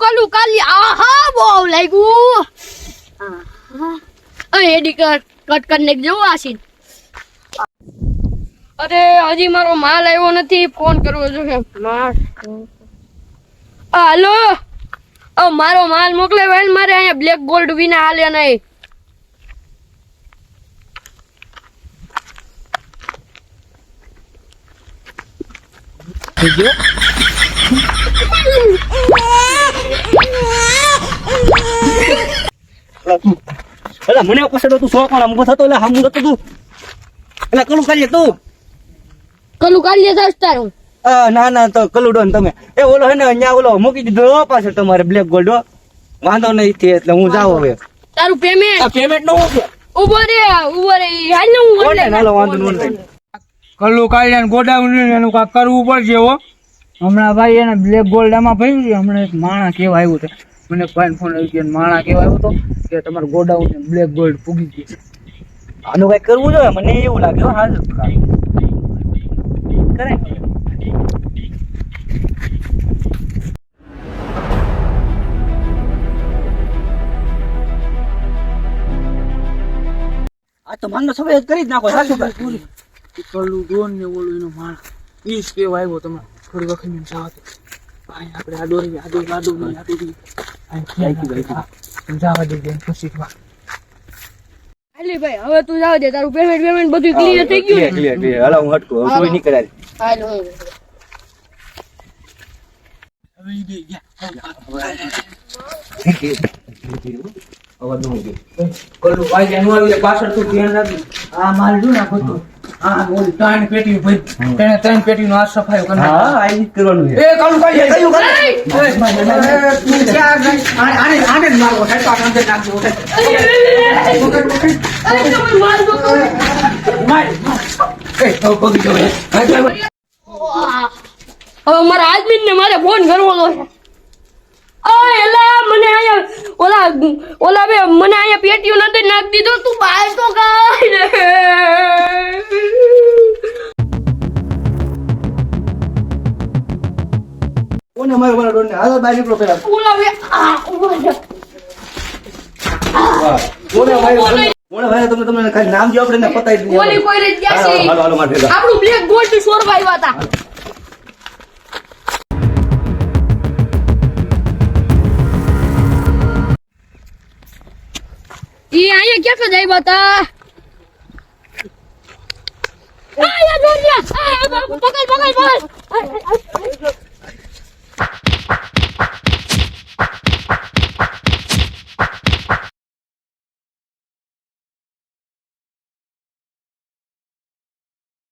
ખાલી આહા બહુ લાગ્યું આહા. અ એડી કટ કરીને જવું આશીન અરે હજી મારો માલ આવ્યો નથી. ફોન કરવો જોઈએ. માલ? આ હાલો. મારો માલ મોકલે ભાઈ મારે અહીંયા બ્લેક ગોલ્ડ વિના હાલે નહીં. એટલે મને પસંદ તું શોખ વાળા મુકો થતો એટલે હમ નતો તું. એટલે કલું કરીએ તું. કલું કાઢીએ જાસ તારું આ, ના ના તો કલુડો ને તમે. એ ઓલો હે ને અહીંયા ઓલો મૂકી દીધો પાછળ તમારે બ્લેક ગોલ્ડ હો. વાંધો નહીં થી એટલે હું જાઉં હવે. તારું પેમેન્ટ પેમેન્ટ નો ઊભો રે ઊભો રે હાલ ને હું ઓનલાઈન હાલો વાંધો નહીં. કલ્લું કાઢીને ગોડાઉન એનું કાંઈક કરવું પડશે હો. હમણાં ભાઈ એને બ્લેક ગોલ્ડ આમાં ભર્યું છે હમણાં એક માણસ કેવા આવ્યું છે. મને ભાઈ ફોન આવી ગયો માણા કેવા આવ્યો હતો કે તમારું ગોડાઉન બ્લેક ગોલ્ડ પૂગી ગયું. છે આનું કઈ કરવું જોઈએ? મને એવું લાગે. હા કરે આ તો માનનો સફેદ જ કરી જ નાખો. કલ્લું ગોન ને ઓલું એનો માણા. ઈ કેવા આવ્યો તમે થોડી વખત ભાઈ આપણે આ દોરી આ દોરી આ દોરી આ દોરી જવા દે પછી વાત હાલી ભાઈ હવે તું જાવ દે તારું પેમેન્ટ પેમેન્ટ બધું ક્લિયર થઈ ગયું. હાલો હું હટકું હવે કોઈ નહીં કરાય હાલ પાછળ તું ધ્યાન રાખી આ માલ જો ને બધું આ ઓલી ત્રણ પેટી ભાઈ ત્રણે ત્રણ પેટી નો આ સફાઈ કરી હા આ જ કરવાનું છે એ કલ્લું ભાઈ કયું કરે? એ, ભાઈ, ભાઈ, તું ક્યાં ગઈ? આને- આને- આને જ મારવો છે. તો આને નાખજો. અરે તમે માર દો. એ, તો પગી. હવે આદમી ને મારે ફોન કરવો છે આ એલા મને અહીંયા ઓલા ઓલા બે મને અહીંયા પેટીઓ નથી નાખી દીધો તું બહાર તો કાઢ કોને માર્યો મારા ડોનને? હાલો બહાર નીકળો પહેલા. ઓલા બે આ. કોને માર્યો? કોને માર્યો? તમને તમને ખાલી નામ જો આપણે પતાવી દઈએ. ઓલી કોઈ રહી ગયા છે હાલો, હાલો, મારે. આપણું બ્લેક ગોલ્ડ સોરવા આવ્યા હતા ઈ અહીંયા ક્યાંથી જ આવ્યા હતા આયા દોરિયા આ, પકડ